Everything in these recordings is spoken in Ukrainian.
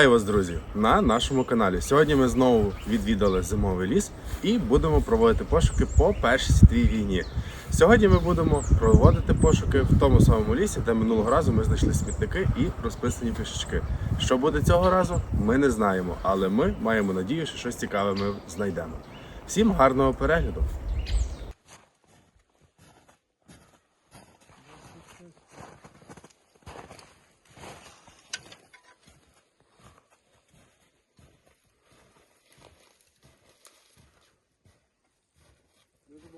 Вітаю вас, друзі, на нашому каналі. Сьогодні ми знову відвідали зимовий ліс і будемо проводити пошуки по Першій світовій війні. Сьогодні ми будемо проводити пошуки в тому самому лісі, де минулого разу ми знайшли смітники і розписані пішечки. Що буде цього разу, ми не знаємо, але ми маємо надію, що щось цікаве ми знайдемо. Всім гарного перегляду!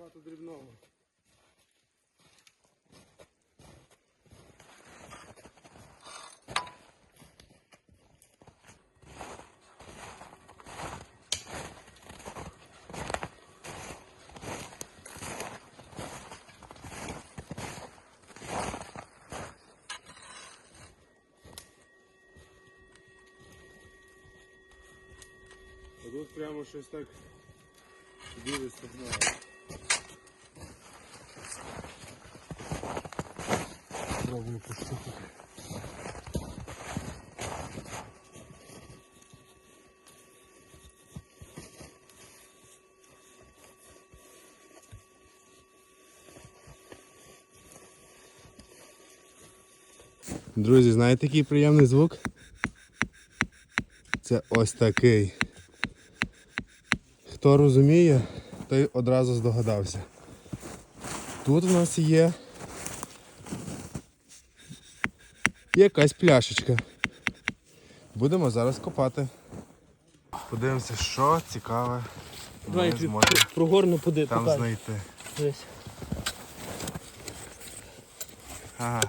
Багато дрібного. А Тут прямо щось так дуже стогнало. Пробую пошукати. Друзі, знаєте який приємний звук? Це ось такий. Хто розуміє, той одразу здогадався. Тут у нас є якась пляшечка. Будемо зараз копати. Подивимося, що цікаве Давай прогорну поди, там покажу. знайти. Дивись. Ага.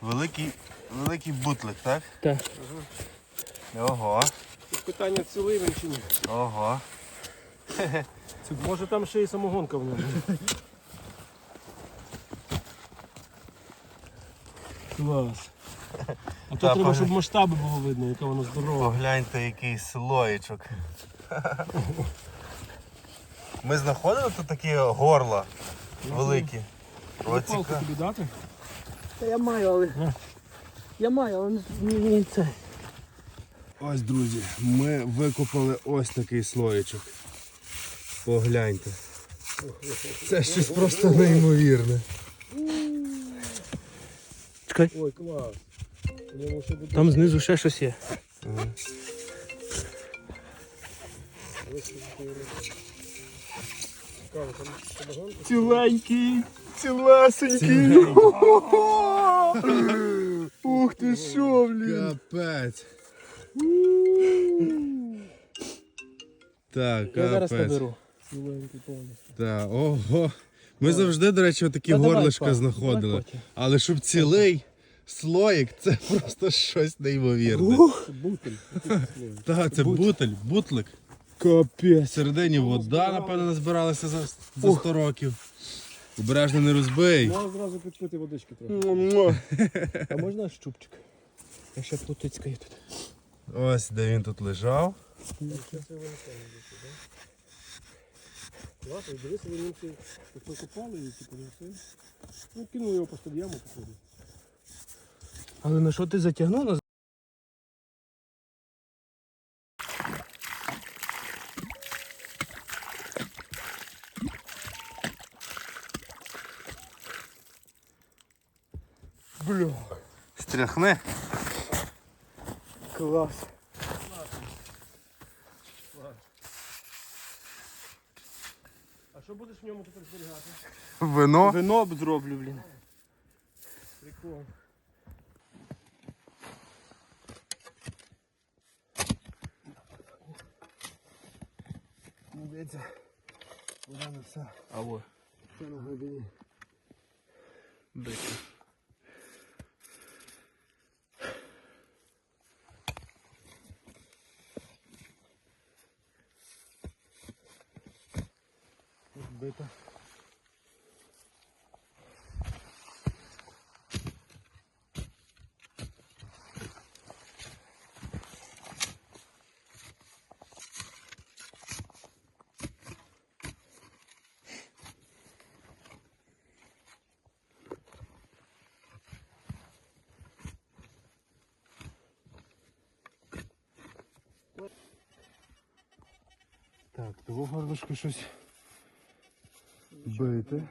Великий, великий бутлик, так? Так. Ого, Тут Питання цілий він чи ні? ого. Це, може там ще і самогонка в ньому. Клас. А то треба, щоб масштаби було видно, яке воно здорове. Погляньте, який слоєчок. Ми знаходили тут такі горла великі. О, Палку цікаво. тобі дати? Та я маю, але. Я маю, але не, не це. Ось, друзі, ми викопали ось такий слоєчок. Погляньте. Це щось просто неймовірне. Чекай. Ой, клас. Там знизу ще щось є. Ціленький, цілесенький. Ух ти що, блін. Капець. Так, Я зараз наберу. Так, ого. Ми завжди, до речі, отакі Та давай, горлишка знаходили. Але щоб цілий слоїк, це просто щось неймовірне. Так, це бутель, бутлик. Капець. Всередині вода, напевно, назбиралася за, за 100 років. Обережно не розбий. Можна зразу підпити водички трохи. А можна щупчик? Я ще плутицькаю тут. Ось де він тут лежав. Класно, дивися, вони всі і типу не все. Ну, кинули його просто в яму походу. Але на що ти затягнув нас? Бля, Стряхни. клас. А що будеш в ньому тепер зберігати? Вино. Вино б зроблю, блін. Прикол. Дивіться. Вода не все. Алло. Все на глибині. Дайте. Так, того горлышко щось бити.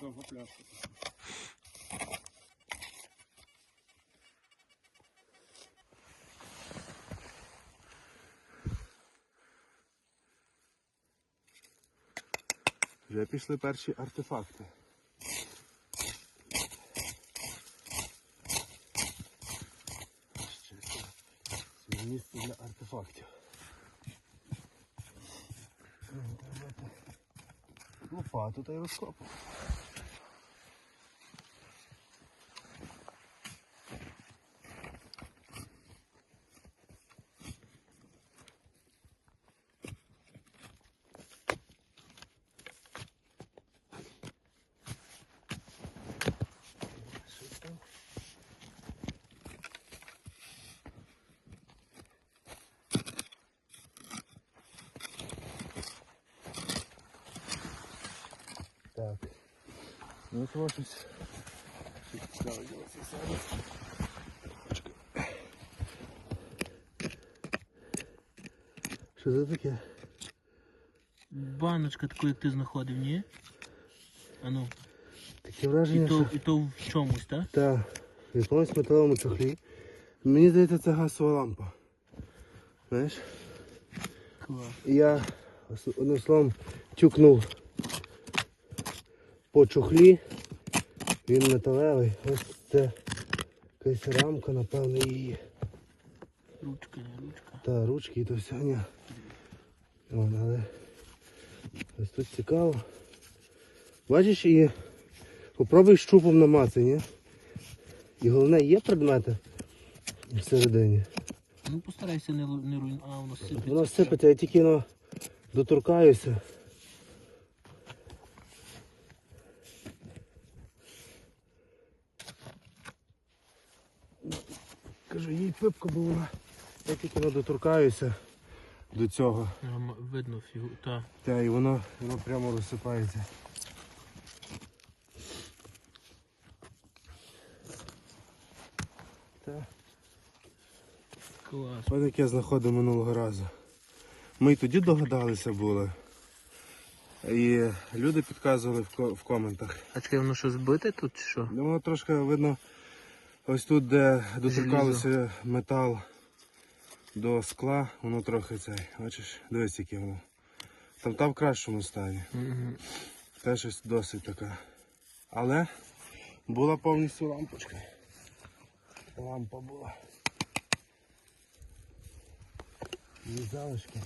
Довго пляшка. Вже пішли перші артефакти. Ще це місце для артефактів. Ну, давайте Лопату та й розкопу. Щось там. Так. Ну це саме. Що це таке? Баночка таку, як ти знаходив, ні? А ну, Таке і то, що... і то в чомусь, так? Так, в якомусь металевому чохлі. Мені здається, це газова лампа. Знаєш? Клас. І я одним словом тюкнув по чохлі. Він металевий. Ось це якась рамка, напевно, її. Ручка, не ручка. Та ручки і то все. Ні. Вон, але ось тут цікаво. Бачиш і попробуй щупом намацай, ні? І головне, є предмети всередині. Ну постарайся не, не. А, воно сипеться. Воно сипеться, я тільки ну, доторкаюся. Кажу, їй пипка була. Я тільки ну, доторкаюся до цього. А, м- Видно фігу. Та. Та і воно, воно прямо розсипається. Та. Клас. Ось як я знаходив минулого разу. Ми й тоді догадалися були. І люди підказували в, ко- в коментах. А чекай, воно що збите тут чи що? Ну, воно трошки видно ось тут, де доторкалося метал до скла, воно трохи цей. Бачиш, дивись, яке воно. Там та в кращому стані. Угу. Теж щось досить така. Але була повністю лампочка. Лампа була. Її залишки.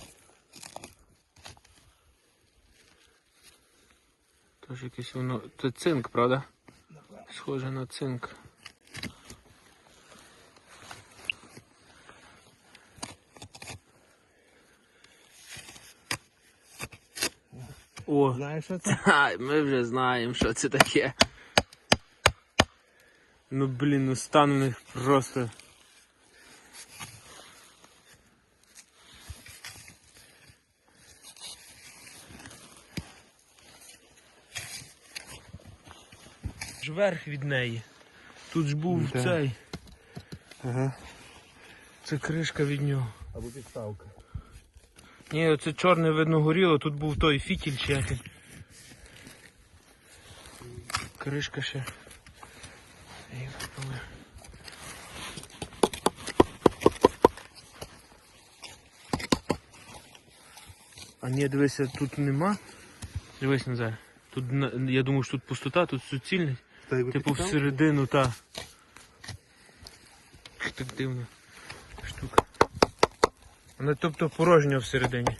Тож якесь воно. Це цинк, правда? Схоже на цинк. О, Знаєш що це? Ай, ми вже знаємо, що це таке. Ну блін, ну стан у них просто. Ж верх від неї. Тут ж був Да. цей. Ага. Це кришка від нього. Або підставка. Ні, оце чорне видно горіло, тут був той фітіль чи як. Кришка ще. А ні, дивися, тут нема. Дивись Назар. Тут я думаю, що тут пустота, тут й Типу всередину, та. Так дивно. Штука. Тобто порожньо всередині.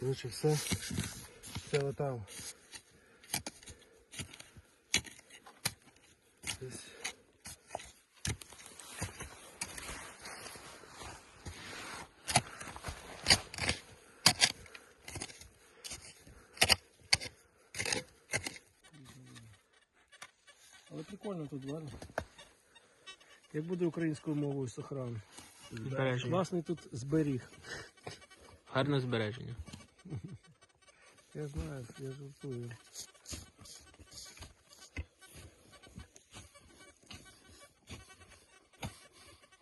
Коротше, все. Все отам. Прикольно тут, ладно. Як буде українською мовою сохран? Збереження. Класний тут зберіг. Гарне збереження. Я знаю, я жартую.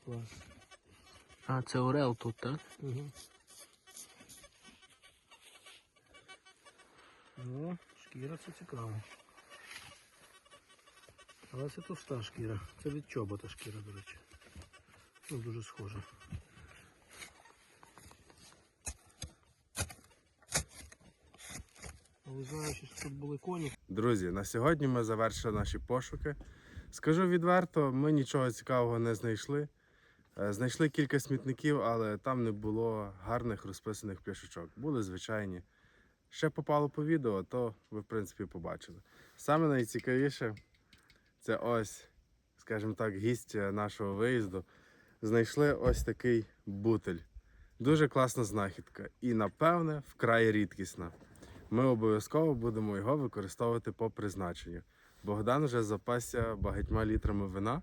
Клас. А, це орел тут, так? Угу. Ну, шкіра це цікаво. Але це товста шкіра. Це від чобота шкіра, до речі. Ну, дуже схоже. Але знаючи, що тут були коні. Друзі, на сьогодні ми завершили наші пошуки. Скажу відверто, ми нічого цікавого не знайшли. Е, Знайшли кілька смітників, але там не було гарних розписаних пляшечок. Були звичайні. Ще попало по відео, то ви, в принципі, побачили. Саме найцікавіше це ось, скажімо так, гість нашого виїзду. Знайшли ось такий бутель. Дуже класна знахідка і, напевне, вкрай рідкісна. Ми обов'язково будемо його використовувати по призначенню. Богдан вже запасся багатьма літрами вина.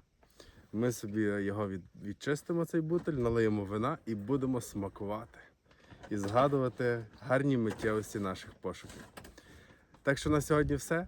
Ми собі його від, відчистимо, цей бутель, налиємо вина і будемо смакувати і згадувати гарні миттєвості наших пошуків. Так що на сьогодні все.